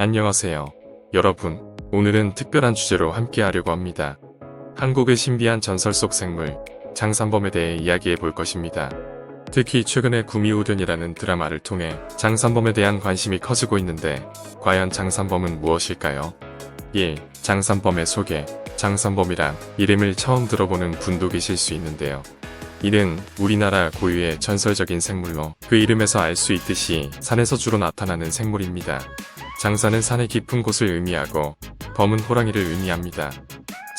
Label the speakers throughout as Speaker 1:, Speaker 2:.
Speaker 1: 안녕하세요. 여러분, 오늘은 특별한 주제로 함께 하려고 합니다. 한국의 신비한 전설 속 생물, 장산범에 대해 이야기해 볼 것입니다. 특히 최근에 구미호련이라는 드라마를 통해 장산범에 대한 관심이 커지고 있는데, 과연 장산범은 무엇일까요? 1. 장산범의 소개. 장산범이란 이름을 처음 들어보는 분도 계실 수 있는데요. 이는 우리나라 고유의 전설적인 생물로 그 이름에서 알 수 있듯이 산에서 주로 나타나는 생물입니다. 장산은 산의 깊은 곳을 의미하고 범은 호랑이를 의미합니다.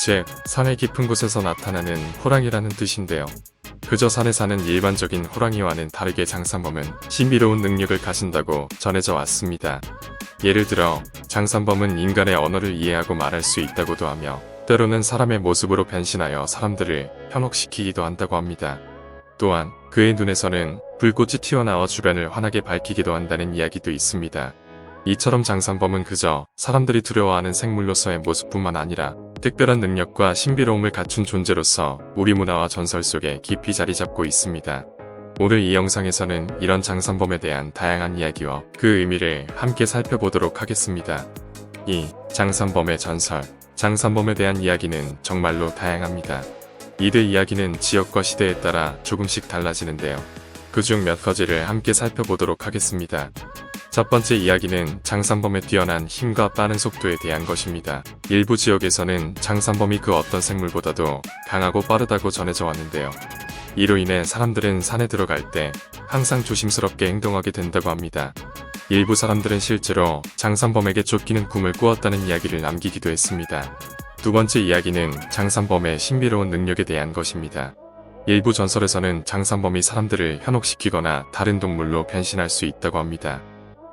Speaker 1: 즉, 산의 깊은 곳에서 나타나는 호랑이라는 뜻인데요. 그저 산에 사는 일반적인 호랑이와는 다르게 장산범은 신비로운 능력을 가진다고 전해져 왔습니다. 예를 들어, 장산범은 인간의 언어를 이해하고 말할 수 있다고도 하며, 때로는 사람의 모습으로 변신하여 사람들을 현혹시키기도 한다고 합니다. 또한 그의 눈에서는 불꽃이 튀어나와 주변을 환하게 밝히기도 한다는 이야기도 있습니다. 이처럼 장산범은 그저 사람들이 두려워하는 생물로서의 모습뿐만 아니라 특별한 능력과 신비로움을 갖춘 존재로서 우리 문화와 전설 속에 깊이 자리 잡고 있습니다. 오늘 이 영상에서는 이런 장산범에 대한 다양한 이야기와 그 의미를 함께 살펴보도록 하겠습니다. 2. 장산범의 전설 장산범에 대한 이야기는 정말로 다양합니다. 이들 이야기는 지역과 시대에 따라 조금씩 달라지는데요. 그중 몇 가지를 함께 살펴보도록 하겠습니다. 첫 번째 이야기는 장산범의 뛰어난 힘과 빠른 속도에 대한 것입니다. 일부 지역에서는 장산범이 그 어떤 생물보다도 강하고 빠르다고 전해져 왔는데요. 이로 인해 사람들은 산에 들어갈 때 항상 조심스럽게 행동하게 된다고 합니다. 일부 사람들은 실제로 장산범에게 쫓기는 꿈을 꾸었다는 이야기를 남기기도 했습니다. 두 번째 이야기는 장산범의 신비로운 능력에 대한 것입니다. 일부 전설에서는 장산범이 사람들을 현혹시키거나 다른 동물로 변신할 수 있다고 합니다.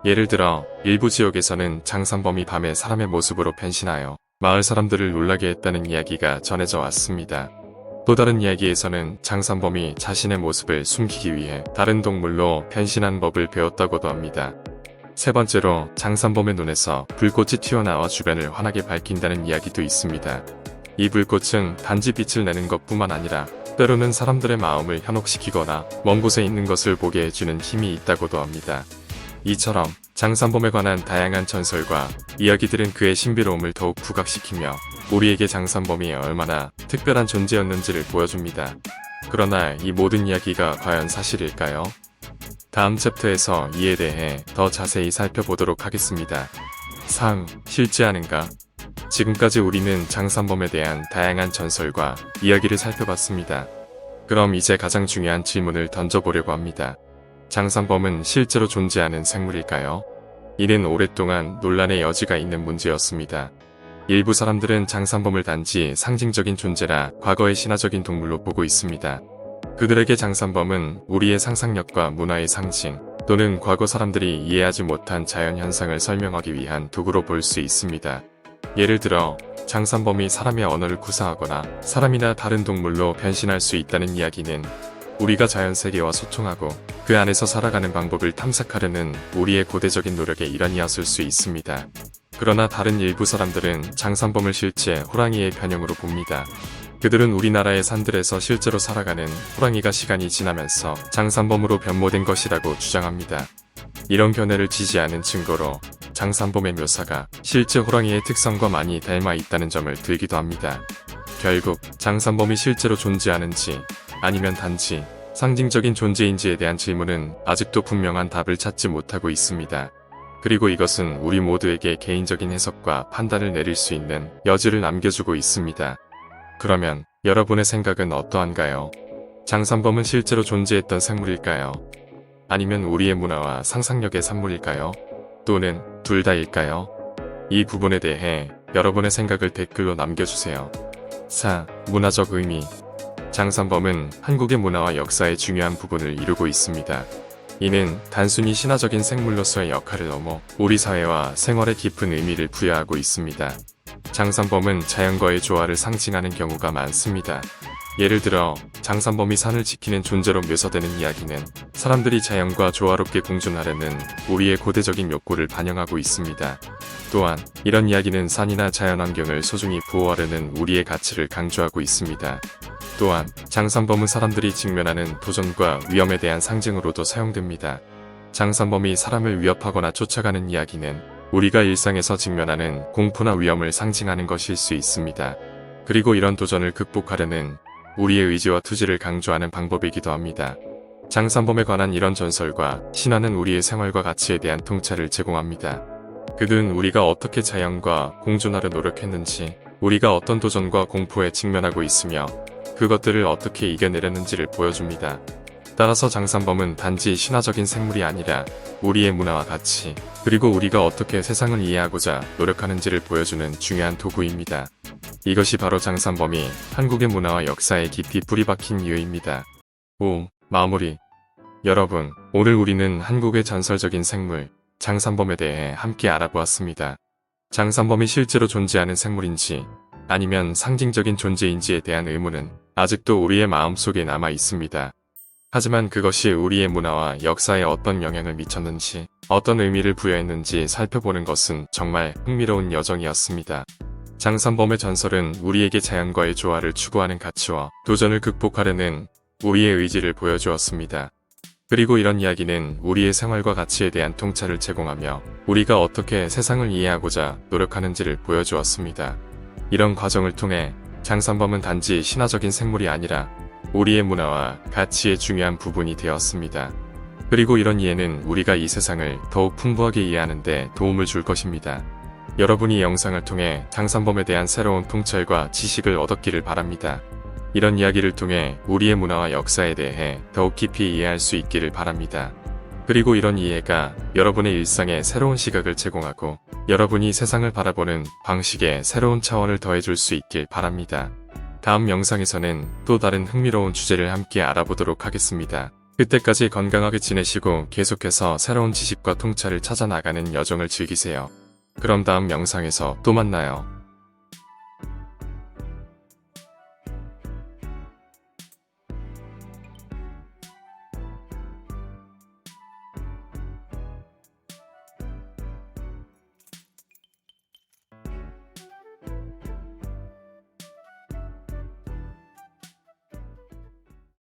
Speaker 1: 예를 들어 일부 지역에서는 장산범이 밤에 사람의 모습으로 변신하여 마을 사람들을 놀라게 했다는 이야기가 전해져 왔습니다. 또 다른 이야기에서는 장산범이 자신의 모습을 숨기기 위해 다른 동물로 변신한 법을 배웠다고도 합니다. 세 번째로 장산범의 눈에서 불꽃이 튀어나와 주변을 환하게 밝힌다는 이야기도 있습니다. 이 불꽃은 단지 빛을 내는 것뿐만 아니라 때로는 사람들의 마음을 현혹시키거나 먼 곳에 있는 것을 보게 해주는 힘이 있다고도 합니다. 이처럼 장산범에 관한 다양한 전설과 이야기들은 그의 신비로움을 더욱 부각시키며 우리에게 장산범이 얼마나 특별한 존재였는지를 보여줍니다. 그러나 이 모든 이야기가 과연 사실일까요? 다음 챕터에서 이에 대해 더 자세히 살펴보도록 하겠습니다. 상, 실제하는가? 지금까지 우리는 장산범에 대한 다양한 전설과 이야기를 살펴봤습니다. 그럼 이제 가장 중요한 질문을 던져보려고 합니다. 장산범은 실제로 존재하는 생물일까요? 이는 오랫동안 논란의 여지가 있는 문제였습니다. 일부 사람들은 장산범을 단지 상징적인 존재라 과거의 신화적인 동물로 보고 있습니다. 그들에게 장산범은 우리의 상상력과 문화의 상징 또는 과거 사람들이 이해하지 못한 자연 현상을 설명하기 위한 도구로 볼 수 있습니다. 예를 들어 장산범이 사람의 언어를 구사하거나 사람이나 다른 동물로 변신할 수 있다는 이야기는 우리가 자연 세계와 소통하고 그 안에서 살아가는 방법을 탐색하려는 우리의 고대적인 노력의 일환이었을 수 있습니다. 그러나 다른 일부 사람들은 장산범을 실제 호랑이의 변형으로 봅니다. 그들은 우리나라의 산들에서 실제로 살아가는 호랑이가 시간이 지나면서 장산범으로 변모된 것이라고 주장합니다. 이런 견해를 지지하는 증거로 장산범의 묘사가 실제 호랑이의 특성과 많이 닮아 있다는 점을 들기도 합니다. 결국 장산범이 실제로 존재하는지 아니면 단지 상징적인 존재인지에 대한 질문은 아직도 분명한 답을 찾지 못하고 있습니다. 그리고 이것은 우리 모두에게 개인적인 해석과 판단을 내릴 수 있는 여지를 남겨주고 있습니다. 그러면 여러분의 생각은 어떠한가요? 장산범은 실제로 존재했던 생물일까요? 아니면 우리의 문화와 상상력의 산물일까요? 또는 둘 다일까요? 이 부분에 대해 여러분의 생각을 댓글로 남겨주세요. 4. 문화적 의미 장산범은 한국의 문화와 역사의 중요한 부분을 이루고 있습니다. 이는 단순히 신화적인 생물로서의 역할을 넘어 우리 사회와 생활에 깊은 의미를 부여하고 있습니다. 장산범은 자연과의 조화를 상징하는 경우가 많습니다. 예를 들어 장산범이 산을 지키는 존재로 묘사되는 이야기는 사람들이 자연과 조화롭게 공존하려는 우리의 고대적인 욕구를 반영하고 있습니다. 또한 이런 이야기는 산이나 자연환경을 소중히 보호하려는 우리의 가치를 강조하고 있습니다. 또한 장산범은 사람들이 직면하는 도전과 위험에 대한 상징으로도 사용됩니다. 장산범이 사람을 위협하거나 쫓아가는 이야기는 우리가 일상에서 직면하는 공포나 위험을 상징하는 것일 수 있습니다. 그리고 이런 도전을 극복하려는 우리의 의지와 투지를 강조하는 방법이기도 합니다. 장산범에 관한 이런 전설과 신화는 우리의 생활과 가치에 대한 통찰을 제공합니다. 그들은 우리가 어떻게 자연과 공존하려 노력했는지, 우리가 어떤 도전과 공포에 직면하고 있으며 그것들을 어떻게 이겨내려는지를 보여줍니다. 따라서 장산범은 단지 신화적인 생물이 아니라 우리의 문화와 가치, 그리고 우리가 어떻게 세상을 이해하고자 노력하는지를 보여주는 중요한 도구입니다. 이것이 바로 장산범이 한국의 문화와 역사에 깊이 뿌리박힌 이유입니다. 5. 마무리 여러분, 오늘 우리는 한국의 전설적인 생물, 장산범에 대해 함께 알아보았습니다. 장산범이 실제로 존재하는 생물인지 아니면 상징적인 존재인지에 대한 의문은 아직도 우리의 마음속에 남아 있습니다. 하지만 그것이 우리의 문화와 역사에 어떤 영향을 미쳤는지, 어떤 의미를 부여했는지 살펴보는 것은 정말 흥미로운 여정이었습니다. 장산범의 전설은 우리에게 자연과의 조화를 추구하는 가치와 도전을 극복하려는 우리의 의지를 보여주었습니다. 그리고 이런 이야기는 우리의 생활과 가치에 대한 통찰을 제공하며 우리가 어떻게 세상을 이해하고자 노력하는지를 보여주었습니다. 이런 과정을 통해 장산범은 단지 신화적인 생물이 아니라 우리의 문화와 가치의 중요한 부분이 되었습니다. 그리고 이런 이해는 우리가 이 세상을 더욱 풍부하게 이해하는 데 도움을 줄 것입니다. 여러분이 이 영상을 통해 장산범에 대한 새로운 통찰과 지식을 얻었기를 바랍니다. 이런 이야기를 통해 우리의 문화와 역사에 대해 더욱 깊이 이해할 수 있기를 바랍니다. 그리고 이런 이해가 여러분의 일상에 새로운 시각을 제공하고 여러분이 세상을 바라보는 방식에 새로운 차원을 더해줄 수 있길 바랍니다. 다음 영상에서는 또 다른 흥미로운 주제를 함께 알아보도록 하겠습니다. 그때까지 건강하게 지내시고 계속해서 새로운 지식과 통찰을 찾아 나가는 여정을 즐기세요. 그럼 다음 영상에서 또 만나요.